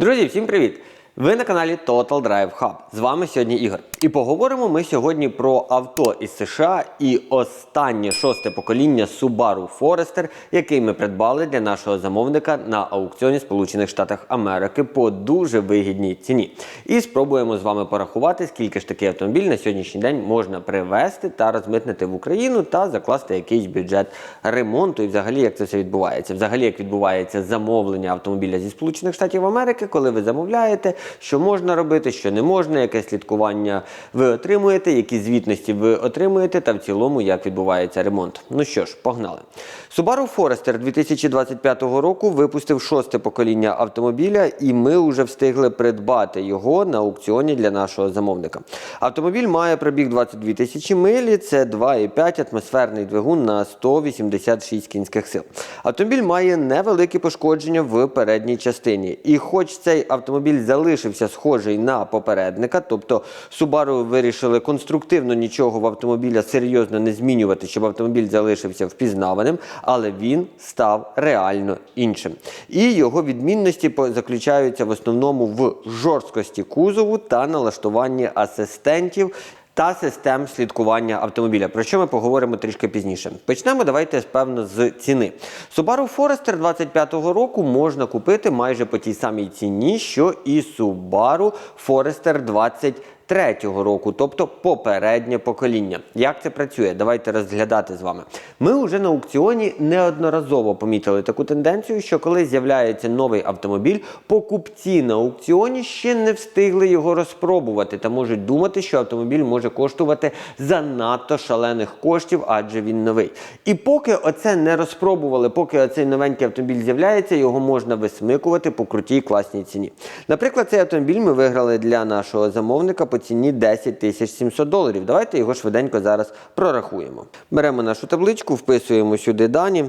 Друзі, всім привіт! Ви на каналі Total Drive Hub. З вами сьогодні Ігор. І поговоримо ми сьогодні про авто із США і останнє шосте покоління Subaru Forester, який ми придбали для нашого замовника на аукціоні Сполучених Штатах Америки по дуже вигідній ціні. І спробуємо з вами порахувати, скільки ж такий автомобіль на сьогоднішній день можна привезти та розмитнити в Україну та закласти якийсь бюджет ремонту. І взагалі як це все відбувається. Взагалі, як відбувається замовлення автомобіля зі Сполучених Штатів Америки, коли ви замовляєте, що можна робити, що не можна, яке слідкування ви отримуєте, які звітності ви отримуєте, та в цілому як відбувається ремонт. Ну що ж, погнали. Subaru Forester 2025 року випустив шосте покоління автомобіля, і ми вже встигли придбати його на аукціоні для нашого замовника. Автомобіль має пробіг 22 тисячі милі, це 2,5 атмосферний двигун на 186 кінських сил. Автомобіль має невеликі пошкодження в передній частині. І хоч цей автомобіль залишився схожий на попередника, тобто Subaru вирішили конструктивно нічого в автомобіля серйозно не змінювати, щоб автомобіль залишився впізнаваним, але він став реально іншим. І його відмінності заключаються в основному в жорсткості кузову та налаштуванні асистентів. Та систем слідкування автомобіля, про що ми поговоримо трішки пізніше. Почнемо давайте певно з ціни. Subaru Forester 25-го року можна купити майже по тій самій ціні, що і Subaru Forester 23-го року, тобто попереднє покоління. Як це працює? Давайте розглядати з вами. Ми вже на аукціоні неодноразово помітили таку тенденцію, що коли з'являється новий автомобіль, покупці на аукціоні ще не встигли його розпробувати та можуть думати, що автомобіль може коштувати занадто шалених коштів, адже він новий. І поки оце не розпробували, поки оцей новенький автомобіль з'являється, його можна висмикувати по крутій класній ціні. Наприклад, цей автомобіль ми виграли для нашого замовника по ціні 10 тисяч 700 доларів. Давайте його швиденько зараз прорахуємо. Беремо нашу табличку, вписуємо сюди дані.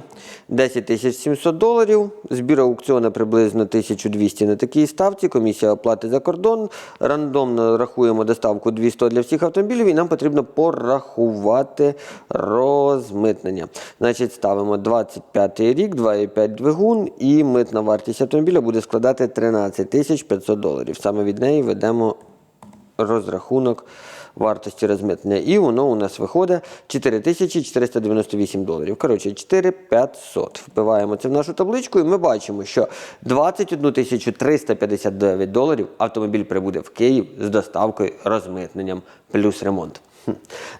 10 тисяч 700 доларів. Збір аукціону приблизно 1200 на такій ставці. Комісія оплати за кордон. Рандомно рахуємо доставку 200 для всіх автомобілів і нам потрібно порахувати розмитнення. Значить, ставимо 25 рік, 2,5 двигун і митна вартість автомобіля буде складати 13 тисяч 500 доларів. Саме від неї ведемо розрахунок вартості розмитнення. І воно у нас виходить 4498 доларів. Коротше, 4500. Вбиваємо це в нашу табличку, і ми бачимо, що 21 359 доларів автомобіль прибуде в Київ з доставкою розмитненням плюс ремонт.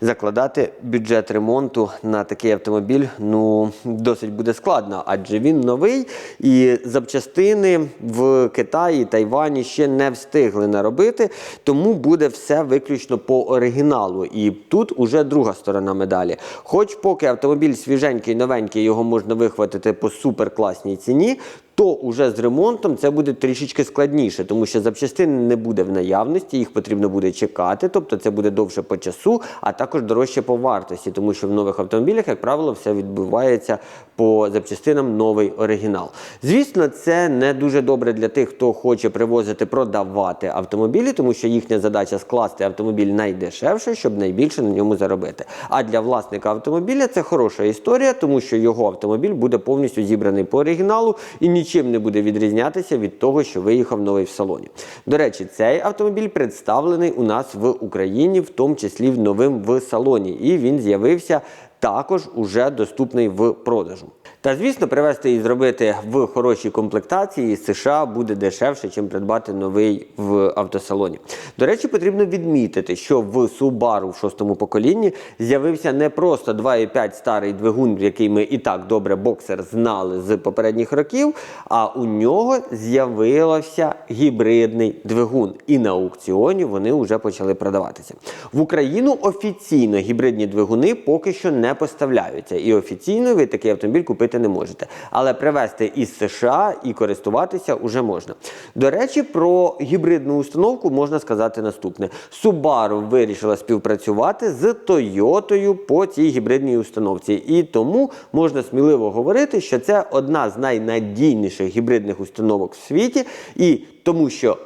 Закладати бюджет ремонту на такий автомобіль ну досить буде складно, адже він новий і запчастини в Китаї, Тайвані ще не встигли наробити, тому буде все виключно по оригіналу. І тут уже друга сторона медалі. Хоч поки автомобіль свіженький, новенький, його можна вихватити по суперкласній ціні. То уже з ремонтом це буде трішечки складніше, тому що запчастин не буде в наявності, їх потрібно буде чекати, тобто це буде довше по часу, а також дорожче по вартості, тому що в нових автомобілях, як правило, все відбувається по запчастинам новий оригінал. Звісно, це не дуже добре для тих, хто хоче привозити, продавати автомобілі, тому що їхня задача скласти автомобіль найдешевше, щоб найбільше на ньому заробити. А для власника автомобіля це хороша історія, тому що його автомобіль буде повністю зібраний по оригіналу і нічим не буде відрізнятися від того, що виїхав новий в салоні. До речі, цей автомобіль представлений у нас в Україні, в тому числі в новим в салоні, і він з'явився також уже доступний в продажу. Та звісно, привезти і зробити в хорошій комплектації з США буде дешевше, чим придбати новий в автосалоні. До речі, потрібно відмітити, що в Subaru в шостому поколінні з'явився не просто 2,5 старий двигун, який ми і так добре боксер знали з попередніх років, а у нього з'явився гібридний двигун. І на аукціоні вони вже почали продаватися. В Україну офіційно гібридні двигуни поки що не поставляються. І офіційно ви такий автомобіль купити не можете. Але привезти із США і користуватися вже можна. До речі, про гібридну установку можна сказати наступне: Subaru вирішила співпрацювати з Toyota по цій гібридній установці. І тому можна сміливо говорити, що це одна з найнадійніших гібридних установок в світі, і тому що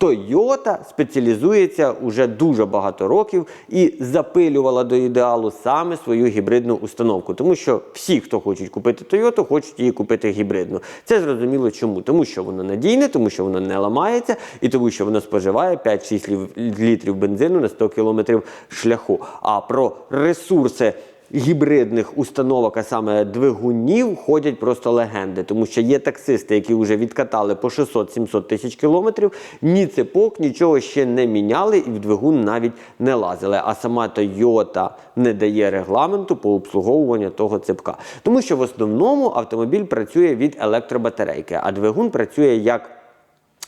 Toyota спеціалізується уже дуже багато років і запилювала до ідеалу саме свою гібридну установку, тому що всі, хто хочуть купити Toyota, хочуть її купити гібридну. Це зрозуміло чому, тому що воно надійне, тому що воно не ламається, і тому що воно споживає 5-6 літрів бензину на 100 кілометрів шляху. А про ресурси гібридних установок, а саме двигунів, ходять просто легенди, тому що є таксисти, які вже відкатали по 600-700 тисяч кілометрів, ні цепок, нічого ще не міняли і в двигун навіть не лазили. А сама Toyota не дає регламенту по обслуговуванню того цепка. Тому що в основному автомобіль працює від електробатарейки, а двигун працює як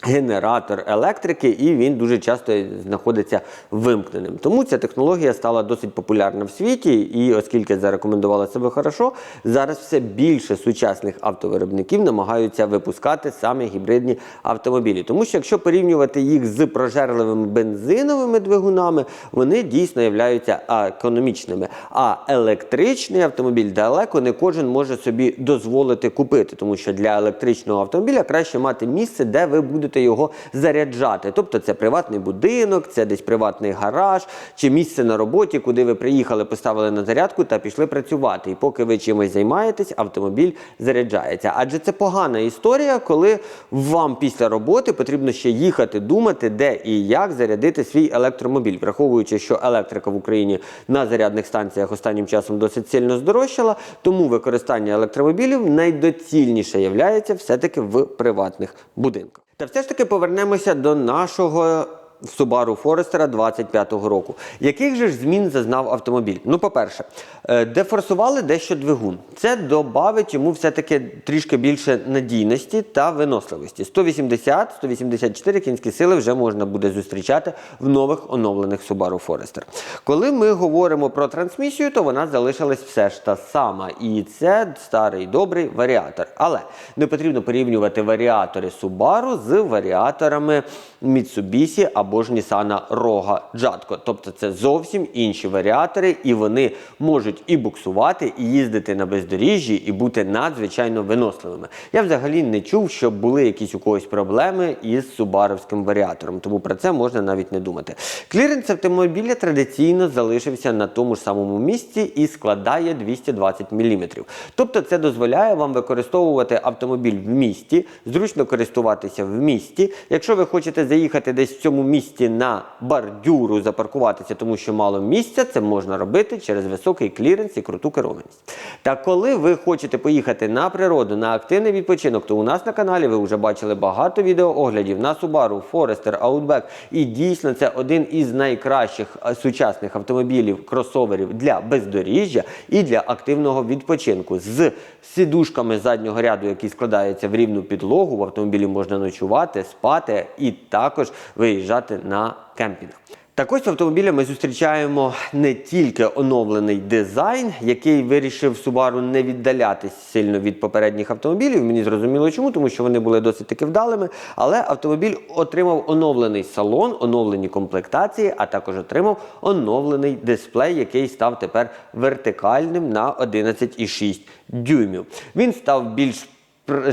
генератор електрики, і він дуже часто знаходиться вимкненим. Тому ця технологія стала досить популярна в світі, і оскільки зарекомендувала себе хорошо, зараз все більше сучасних автовиробників намагаються випускати саме гібридні автомобілі. Тому що якщо порівнювати їх з прожерливими бензиновими двигунами, вони дійсно являються економічними. А електричний автомобіль далеко не кожен може собі дозволити купити, тому що для електричного автомобіля краще мати місце, де ви будете його заряджати. Тобто це приватний будинок, це десь приватний гараж чи місце на роботі, куди ви приїхали, поставили на зарядку та пішли працювати. І поки ви чимось займаєтесь, автомобіль заряджається. Адже це погана історія, коли вам після роботи потрібно ще їхати, думати, де і як зарядити свій електромобіль, враховуючи, що електрика в Україні на зарядних станціях останнім часом досить сильно здорожчала, тому використання електромобілів найдоцільніше являється все-таки в приватних будинках. Та все ж таки повернемося до нашого Subaru Forester 25-го року. Яких же ж змін зазнав автомобіль? Ну, по-перше, е, дефорсували дещо двигун. Це додавить йому все-таки трішки більше надійності та виносливості. 180-184 кінські сили вже можна буде зустрічати в нових оновлених Subaru Forester. Коли ми говоримо про трансмісію, то вона залишилась все ж та сама. І це старий добрий варіатор. Але не потрібно порівнювати варіатори Subaru з варіаторами Mitsubishi або ж Nissan Rogue Jatco. Тобто це зовсім інші варіатори, і вони можуть і буксувати, і їздити на бездоріжжі, і бути надзвичайно виносливими. Я взагалі не чув, щоб були якісь у когось проблеми із субаровським варіатором, тому про це можна навіть не думати. Кліренс автомобіля традиційно залишився на тому ж самому місці і складає 220 мм. Тобто це дозволяє вам використовувати автомобіль в місті, зручно користуватися в місті. Якщо ви хочете заїхати десь в цьому місті на бордюру, запаркуватися, тому що мало місця, це можна робити через високий кліренс і круту керованість. Та коли ви хочете поїхати на природу, на активний відпочинок, то у нас на каналі ви вже бачили багато відеооглядів на Subaru, Forester, Outback. І дійсно це один із найкращих е, сучасних автомобілів, кросоверів для бездоріжжя і для активного відпочинку. З сідушками заднього ряду, які складаються в рівну підлогу, в автомобілі можна ночувати, спати і також виїжджати на кемпінг. Так ось в автомобілі ми зустрічаємо не тільки оновлений дизайн, який вирішив Subaru не віддалятись сильно від попередніх автомобілів. Мені зрозуміло чому, тому що вони були досить таки вдалими. Але автомобіль отримав оновлений салон, оновлені комплектації, а також отримав оновлений дисплей, який став тепер вертикальним на 11,6 дюймів. Він став більш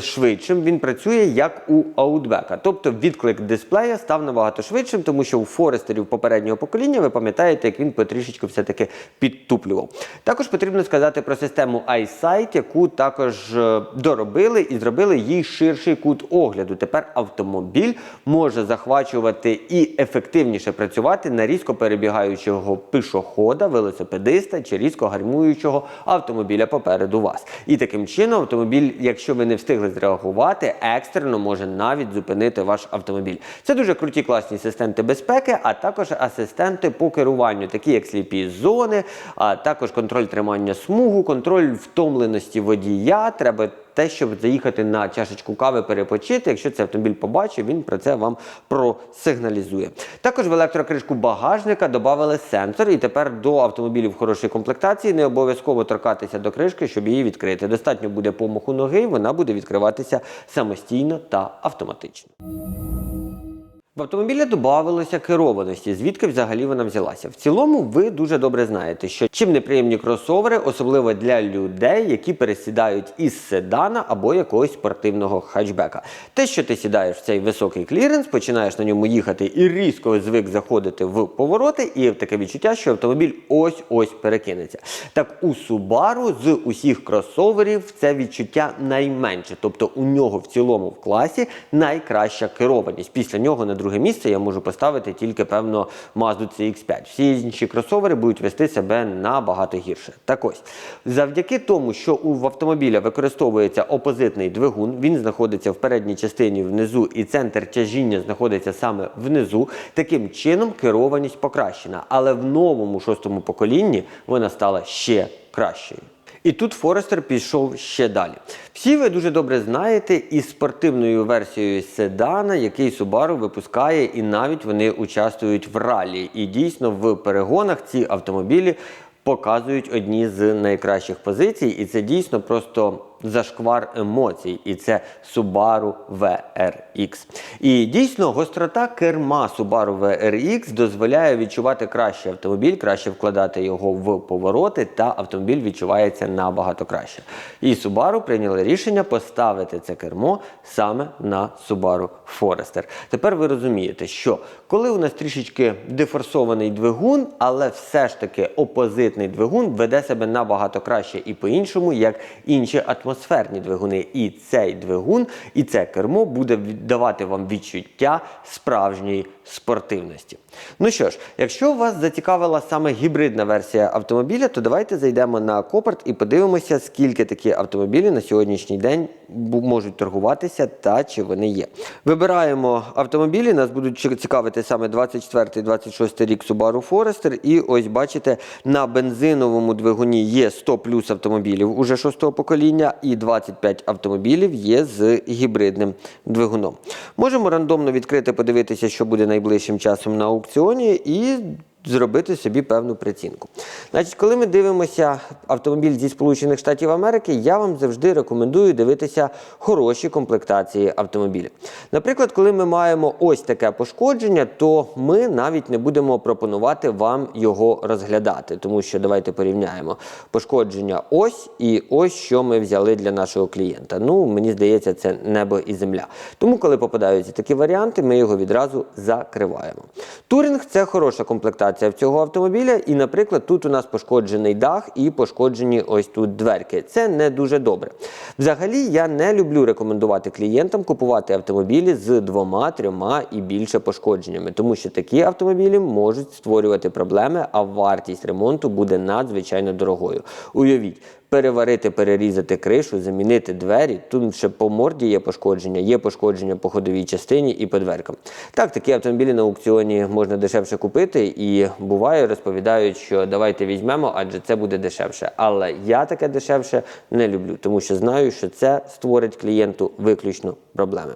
швидшим, він працює як у Outback. Тобто відклик дисплея став набагато швидшим, тому що у Форестерів попереднього покоління ви пам'ятаєте, як він потрішечку все-таки підтуплював. Також потрібно сказати про систему iSight, яку також е, доробили і зробили їй ширший кут огляду. Тепер автомобіль може захвачувати і ефективніше працювати на різко перебігаючого пішохода, велосипедиста чи різко гармуючого автомобіля попереду вас. І таким чином автомобіль, якщо ви не встигли зреагувати, екстрено може навіть зупинити ваш автомобіль. Це дуже круті класні асистенти безпеки, а також асистенти по керуванню, такі як сліпі зони, а також контроль тримання смугу, контроль втомленості водія. Треба те, щоб заїхати на чашечку кави перепочити. Якщо цей автомобіль побачив, він про це вам просигналізує. Також в електрокришку багажника додали сенсор, і тепер до автомобілів хорошої комплектації не обов'язково торкатися до кришки, щоб її відкрити. Достатньо буде помаху ноги, вона буде відкриватися самостійно та автоматично. В автомобілі додавалося керованості, звідки взагалі вона взялася. В цілому, ви дуже добре знаєте, що чим неприємні кросовери, особливо для людей, які пересідають із седана або якогось спортивного хатчбека. Те, що ти сідаєш в цей високий кліренс, починаєш на ньому їхати і різко звик заходити в повороти, і таке відчуття, що автомобіль ось-ось перекинеться. Так у Subaru з усіх кросоверів це відчуття найменше, тобто у нього в цілому в класі найкраща керованість. Після нього на друге місце я можу поставити тільки певно Mazda CX-5. Всі інші кросовери будуть вести себе набагато гірше. Так ось, завдяки тому, що у автомобіля використовується опозитний двигун, він знаходиться в передній частині внизу, і центр тяжіння знаходиться саме внизу. Таким чином керованість покращена. Але в новому шостому поколінні вона стала ще кращою. І тут Форестер пішов ще далі. Всі ви дуже добре знаєте із спортивною версією седана, який Subaru випускає, і навіть вони участвують в ралі. І дійсно в перегонах ці автомобілі показують одні з найкращих позицій, і це дійсно просто зашквар емоцій. І це Subaru VRX. І дійсно гострота керма Subaru VRX дозволяє відчувати краще автомобіль, краще вкладати його в повороти, та автомобіль відчувається набагато краще. І Subaru прийняли рішення поставити це кермо саме на Subaru Forester. Тепер ви розумієте, що коли у нас трішечки дефорсований двигун, але все ж таки опозитний двигун веде себе набагато краще і по-іншому, як інші атмосферні двигуни. І цей двигун, і це кермо буде віддавати вам відчуття справжньої спортивності. Ну що ж, якщо вас зацікавила саме гібридна версія автомобіля, то давайте зайдемо на Копарт і подивимося, скільки такі автомобілі на сьогоднішній день можуть торгуватися та чи вони є. Вибираємо автомобілі, нас будуть цікавити саме 24-26 рік Subaru Forester. І ось бачите, на бензиновому двигуні є 100 плюс автомобілів уже шостого покоління, і 25 автомобілів є з гібридним двигуном. Можемо рандомно відкрити, подивитися, що буде найближчим часом на аукціоні, і зробити собі певну прицінку. Значить, коли ми дивимося автомобіль зі Сполучених Штатів Америки, я вам завжди рекомендую дивитися хороші комплектації автомобілів. Наприклад, коли ми маємо ось таке пошкодження, то ми навіть не будемо пропонувати вам його розглядати, тому що давайте порівняємо пошкодження ось і ось що ми взяли для нашого клієнта. Ну, мені здається, це небо і земля. Тому, коли попадаються такі варіанти, ми його відразу закриваємо. Турінг це хороша комплектація в цього автомобіля. І, наприклад, тут у нас пошкоджений дах і пошкоджені ось тут дверки. Це не дуже добре. Взагалі, я не люблю рекомендувати клієнтам купувати автомобілі з двома, трьома і більше пошкодженнями, тому що такі автомобілі можуть створювати проблеми, а вартість ремонту буде надзвичайно дорогою. Уявіть. Переварити, перерізати кришу, замінити двері. Тут ще по морді є пошкодження, є пошкодження по ходовій частині і по дверкам. Так, такі автомобілі на аукціоні можна дешевше купити, і буває, розповідають, що давайте візьмемо, адже це буде дешевше. Але я таке дешевше не люблю, тому що знаю, що це створить клієнту виключно проблеми.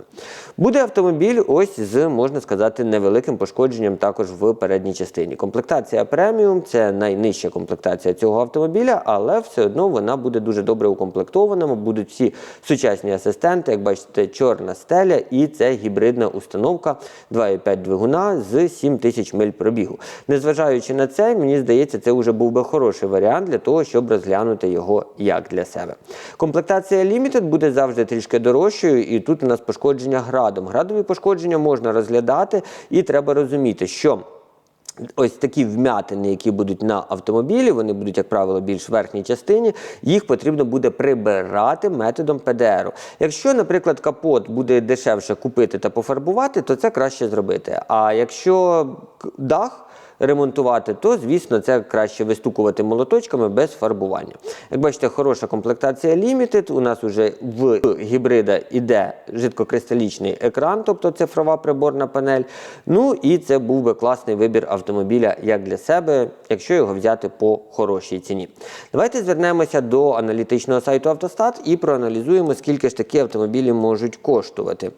Буде автомобіль ось з, можна сказати, невеликим пошкодженням також в передній частині. Комплектація преміум це найнижча комплектація цього автомобіля, але все одно вона буде дуже добре укомплектована. Будуть всі сучасні асистенти, як бачите, чорна стеля, і це гібридна установка 2,5 двигуна з 7 тисяч миль пробігу. Незважаючи на це, мені здається, це вже був би хороший варіант для того, щоб розглянути його як для себе. Комплектація Limited буде завжди трішки дорожчою, і тут у нас пошкодження градом. Градові пошкодження можна розглядати, і треба розуміти, що. Ось такі вмятини, які будуть на автомобілі, вони будуть, як правило, більш в верхній частині. Їх потрібно буде прибирати методом ПДР. Якщо, наприклад, капот буде дешевше купити та пофарбувати, то це краще зробити. А якщо дах ремонтувати, то звісно це краще вистукувати молоточками без фарбування. Як бачите, хороша комплектація Limited. У нас вже в гібрида іде жидкокристалічний екран, тобто цифрова приборна панель. Ну і це був би класний вибір автомобіля як для себе, якщо його взяти по хорошій ціні. Давайте звернемося до аналітичного сайту Автостат і проаналізуємо, скільки ж такі автомобілі можуть коштувати.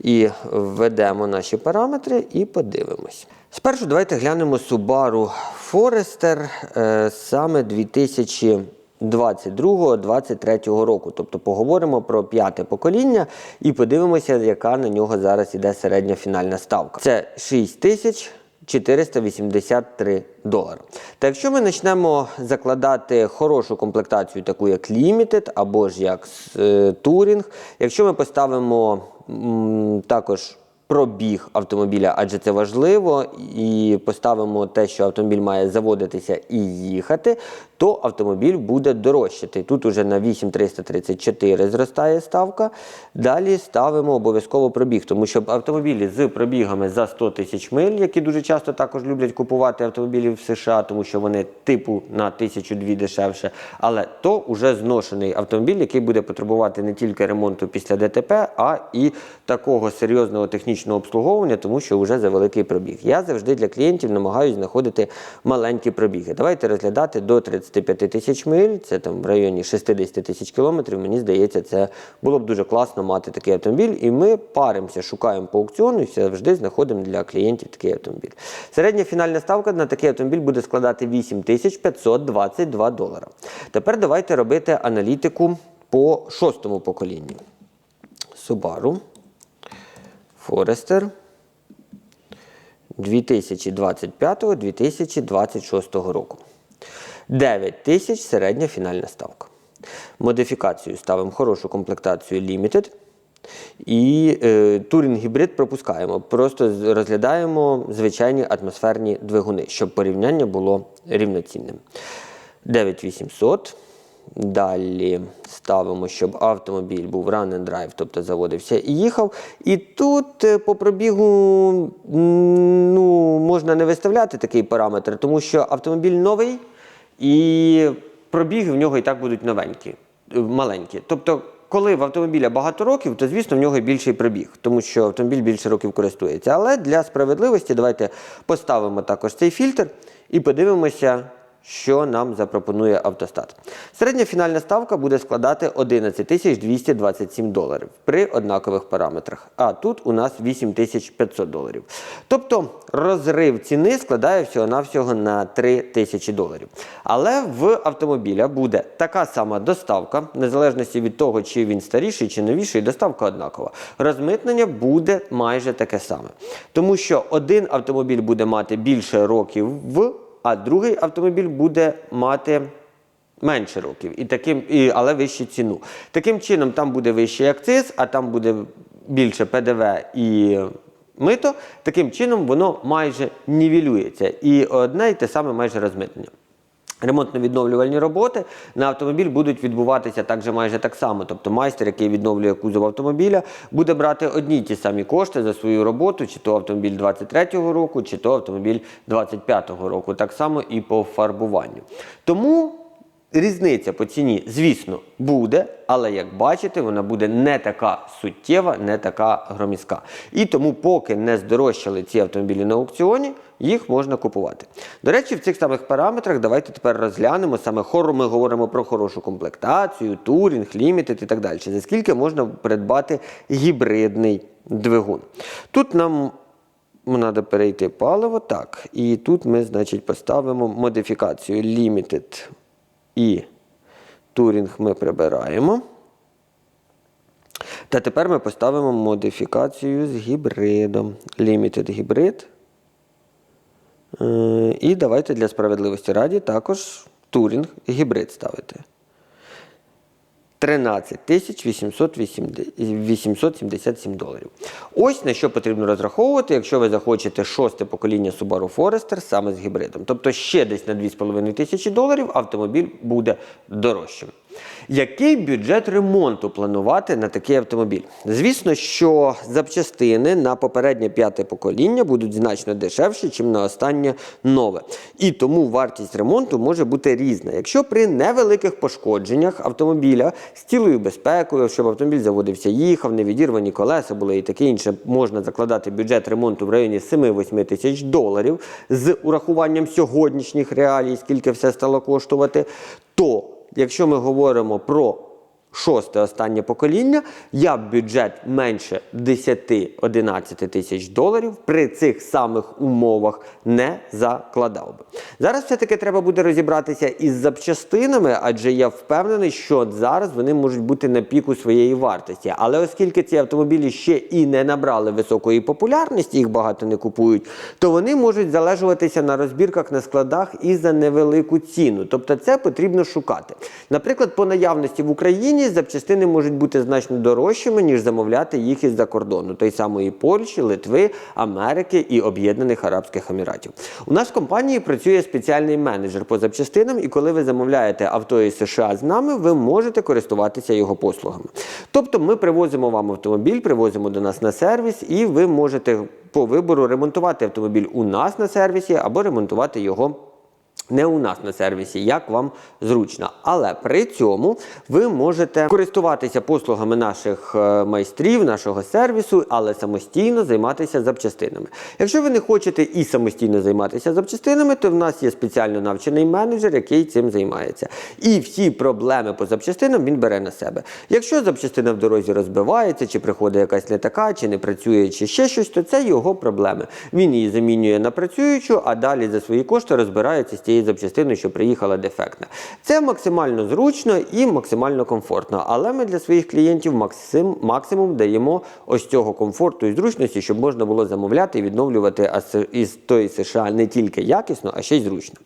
І введемо наші параметри і подивимось. Спершу давайте глянемо Subaru Forester е, саме 2000 22-23 року. Тобто поговоримо про п'яте покоління і подивимося, яка на нього зараз іде середня фінальна ставка. Це 6 тисяч 483 долари. Та якщо ми почнемо закладати хорошу комплектацію, таку як Limited або ж як е, Touring, якщо ми поставимо м, також пробіг автомобіля, адже це важливо, і поставимо те, що автомобіль має заводитися і їхати, то автомобіль буде дорожчати. Тут уже на 8334 зростає ставка. Далі ставимо обов'язково пробіг, тому що автомобілі з пробігами за 100 тисяч миль, які дуже часто також люблять купувати автомобілі в США, тому що вони типу на тисячу дві дешевше. Але то вже зношений автомобіль, який буде потребувати не тільки ремонту після ДТП, а і такого серйозного технічного обслуговування, тому що вже за великий пробіг. Я завжди для клієнтів намагаюся знаходити маленькі пробіги. Давайте розглядати до 35 тисяч миль, це там в районі 60 тисяч кілометрів. Мені здається, це було б дуже класно мати такий автомобіль. І ми паримося, шукаємо по аукціону і завжди знаходимо для клієнтів такий автомобіль. Середня фінальна ставка на такий автомобіль буде складати 8522 долара. Тепер давайте робити аналітику по шостому поколінню. Subaru Forester 2025-2026 року. 9 тисяч середня фінальна ставка. Модифікацію ставимо хорошу комплектацію Limited. І е, турінг гібрид пропускаємо. Просто розглядаємо звичайні атмосферні двигуни, щоб порівняння було рівноцінним. 9800. Далі ставимо, щоб автомобіль був run and drive, тобто заводився і їхав. І тут е, по пробігу ну, можна не виставляти такий параметр, тому що автомобіль новий і пробіги в нього і так будуть новенькі, е, маленькі. Тобто, коли в автомобіля багато років, то звісно в нього більший пробіг, тому що автомобіль більше років користується. Але для справедливості давайте поставимо також цей фільтр і подивимося, що нам запропонує автостат. Середня фінальна ставка буде складати 11 227 доларів при однакових параметрах. А тут у нас 8500 доларів. Тобто розрив ціни складає всього-навсього на 3 тисячі доларів. Але в автомобіля буде така сама доставка, незалежності від того, чи він старіший чи новіший, доставка однакова. Розмитнення буде майже таке саме. Тому що один автомобіль буде мати більше років в а другий автомобіль буде мати менше років, і таким, і, але вищу ціну. Таким чином, там буде вищий акциз, а там буде більше ПДВ і мито. Таким чином, воно майже нівелюється. І одне і те саме майже розмитнення. Ремонтно-відновлювальні роботи на автомобіль будуть відбуватися також майже так само. Тобто майстер, який відновлює кузов автомобіля, буде брати одні ті самі кошти за свою роботу, чи то автомобіль 23-го року, чи то автомобіль 25-го року. Так само і по фарбуванню. Тому різниця по ціні, звісно, буде, але як бачите, вона буде не така суттєва, не така громіська. І тому, поки не здорожчали ці автомобілі на аукціоні, їх можна купувати. До речі, в цих самих параметрах давайте тепер розглянемо саме хору. Ми говоримо про хорошу комплектацію, турінг, лімітед і так далі. За скільки можна придбати гібридний двигун? Тут нам треба перейти паливо. Так, і тут ми, значить, поставимо модифікацію Limited і турінг ми прибираємо. Та тепер ми поставимо модифікацію з гібридом. Limited гібрид. Е, І давайте для справедливості раді також турінг гібрид ставити. 13 тисяч 877 доларів. Ось на що потрібно розраховувати, якщо ви захочете шосте покоління Subaru Forester саме з гібридом. Тобто ще десь на 2,5 тисячі доларів автомобіль буде дорожчим. Який бюджет ремонту планувати на такий автомобіль? Звісно, що запчастини на попереднє п'яте покоління будуть значно дешевші, ніж на останнє нове. І тому вартість ремонту може бути різна. Якщо при невеликих пошкодженнях автомобіля з цілою безпекою, щоб автомобіль заводився, їхав, не відірвані колеса були і таке інше, можна закладати бюджет ремонту в районі 7-8 тисяч доларів з урахуванням сьогоднішніх реалій, скільки все стало коштувати, то Якщо ми говоримо про шосте останнє покоління, я б бюджет менше 10-11 тисяч доларів при цих самих умовах не закладав би. Зараз все-таки треба буде розібратися із запчастинами, адже я впевнений, що зараз вони можуть бути на піку своєї вартості. Але оскільки ці автомобілі ще і не набрали високої популярності, їх багато не купують, то вони можуть залежуватися на розбірках на складах і за невелику ціну. Тобто це потрібно шукати. Наприклад, по наявності в Україні запчастини можуть бути значно дорожчими, ніж замовляти їх із-за кордону, той самої Польщі, Литви, Америки і Об'єднаних Арабських Еміратів. У нас в компанії працює спеціальний менеджер по запчастинам, і коли ви замовляєте авто із США з нами, ви можете користуватися його послугами. Тобто ми привозимо вам автомобіль, привозимо до нас на сервіс, і ви можете по вибору ремонтувати автомобіль у нас на сервісі або ремонтувати його. Не у нас на сервісі, як вам зручно. Але при цьому ви можете користуватися послугами наших е, майстрів, нашого сервісу, але самостійно займатися запчастинами. Якщо ви не хочете і самостійно займатися запчастинами, то в нас є спеціально навчений менеджер, який цим займається. І всі проблеми по запчастинам він бере на себе. Якщо запчастина в дорозі розбивається, чи приходить якась не така, чи не працює, чи ще щось, то це його проблеми. Він її замінює на працюючу, а далі за свої кошти розбирається з тією запчастиною, що приїхала дефектна. Це максимально зручно і максимально комфортно. Але ми для своїх клієнтів максим, максимум даємо ось цього комфорту і зручності, щоб можна було замовляти і відновлювати із тої США не тільки якісно, а ще й зручно.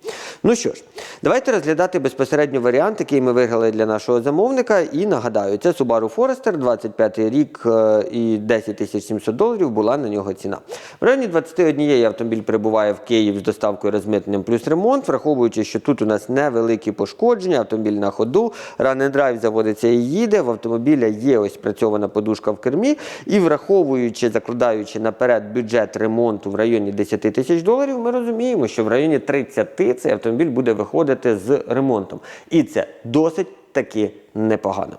Ну що ж, давайте розглядати безпосередньо варіант, який ми виграли для нашого замовника. І нагадаю, це Subaru Forester, 25 рік е, і 10 700 доларів була на нього ціна. В районі 21 автомобіль прибуває в Київ з доставкою розмитненням плюс ремонт, враховуючи, що тут у нас невеликі пошкодження, автомобіль на ходу, and drive заводиться і їде. В автомобіля є ось працьована подушка в кермі. І враховуючи, закладаючи наперед бюджет ремонту в районі 10 тисяч доларів, ми розуміємо, що в районі 30 цей автомобіль буде виходити з ремонтом. І це досить таки непогано.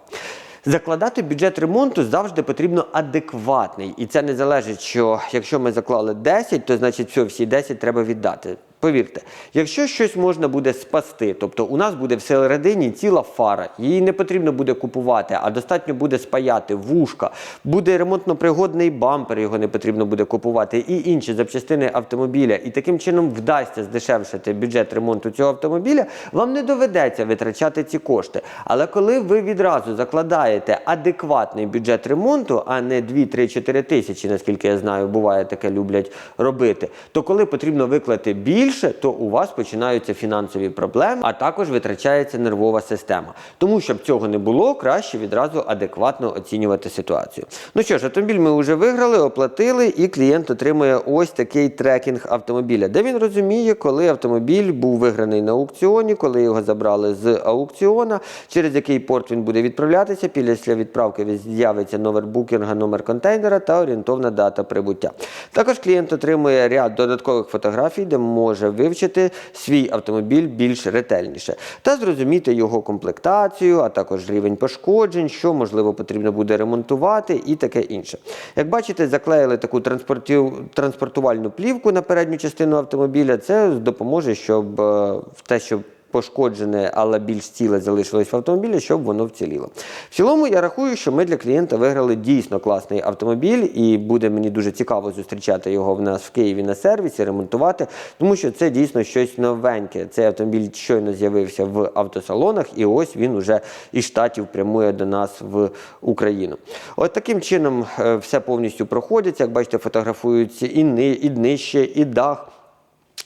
Закладати бюджет ремонту завжди потрібно адекватний. І це не залежить, що якщо ми заклали 10, то значить все, всі 10 треба віддати. Повірте, якщо щось можна буде спасти, тобто у нас буде всередині ціла фара, її не потрібно буде купувати, а достатньо буде спаяти вушка, буде ремонтно-пригодний бампер, його не потрібно буде купувати, і інші запчастини автомобіля. І таким чином вдасться здешевшити бюджет ремонту цього автомобіля, вам не доведеться витрачати ці кошти. Але коли ви відразу закладаєте адекватний бюджет ремонту, а не 2-3-4 тисячі, наскільки я знаю, буває таке люблять робити, то коли потрібно виклати більше, то у вас починаються фінансові проблеми, а також витрачається нервова система. Тому щоб цього не було, краще відразу адекватно оцінювати ситуацію. Ну що ж, автомобіль ми вже виграли, оплатили, і клієнт отримує ось такий трекінг автомобіля, де він розуміє, коли автомобіль був виграний на аукціоні, коли його забрали з аукціона, через який порт він буде відправлятися. Після відправки з'явиться номер букінга, номер контейнера та орієнтовна дата прибуття. Також клієнт отримує ряд додаткових фотографій, де може вивчити свій автомобіль більш ретельніше та зрозуміти його комплектацію, а також рівень пошкоджень, що можливо потрібно буде ремонтувати і таке інше. Як бачите, заклеїли таку транспортів- транспортувальну плівку на передню частину автомобіля. Це допоможе, щоб е, те, що пошкоджене, але більш ціле залишилось в автомобілі, щоб воно вціліло. В цілому я рахую, що ми для клієнта виграли дійсно класний автомобіль, і буде мені дуже цікаво зустрічати його в нас в Києві на сервісі, ремонтувати, тому що це дійсно щось новеньке. Цей автомобіль щойно з'явився в автосалонах, і ось він уже із штатів прямує до нас в Україну. От таким чином е, все повністю проходиться. Як бачите, фотографуються і, ни, і днище, і дах.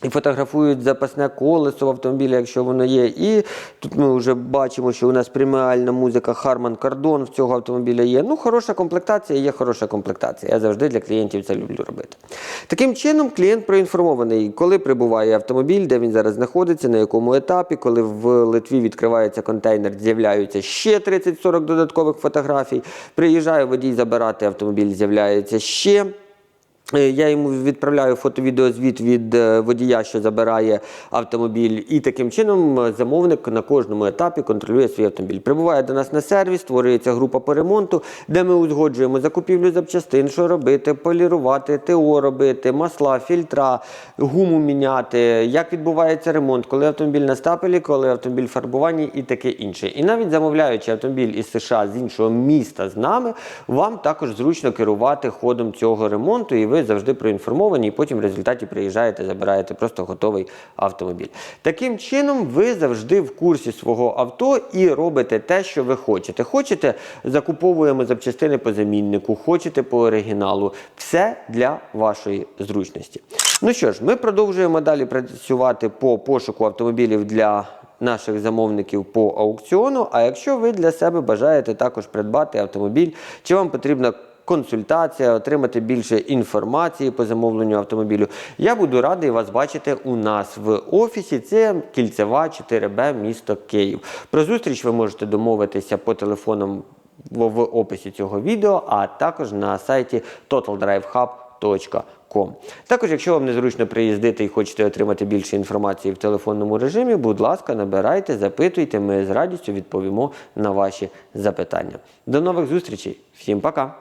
І фотографують запасне колесо в автомобілі, якщо воно є. І тут ми вже бачимо, що у нас преміальна музика Harman Kardon в цього автомобіля є. Ну, хороша комплектація, є хороша комплектація. Я завжди для клієнтів це люблю робити. Таким чином, клієнт проінформований, коли прибуває автомобіль, де він зараз знаходиться, на якому етапі, коли в Литві відкривається контейнер, з'являються ще 30-40 додаткових фотографій. Приїжджає водій забирати автомобіль, з'являється ще. Е, Я йому відправляю фото-відеозвіт від е, водія, що забирає автомобіль, і таким чином е, замовник на кожному етапі контролює свій автомобіль. Прибуває до нас на сервіс, створюється група по ремонту, де ми узгоджуємо закупівлю запчастин, що робити, полірувати, ТО робити, масла, фільтра, гуму міняти, як відбувається ремонт, коли автомобіль на стапелі, коли автомобіль фарбувані і таке інше. І навіть замовляючи автомобіль із США з іншого міста з нами, вам також зручно керувати ходом цього ремонту, і ви завжди проінформовані, і потім в результаті приїжджаєте, забираєте просто готовий автомобіль. Таким чином, ви завжди в курсі свого авто і робите те, що ви хочете. Хочете, закуповуємо запчастини по заміннику, хочете по оригіналу. Все для вашої зручності. Ну що ж, ми продовжуємо далі працювати по пошуку автомобілів для наших замовників по аукціону. А якщо ви для себе бажаєте також придбати автомобіль, чи вам потрібна консультація, отримати більше інформації по замовленню автомобілю, я буду радий вас бачити у нас в офісі. Це кільцева 4Б, місто Київ. Про зустріч ви можете домовитися по телефонам в, описі цього відео, а також на сайті totaldrivehub.com. Також, якщо вам незручно приїздити і хочете отримати більше інформації в телефонному режимі, будь ласка, набирайте, запитуйте, ми з радістю відповімо на ваші запитання. До нових зустрічей, всім пока!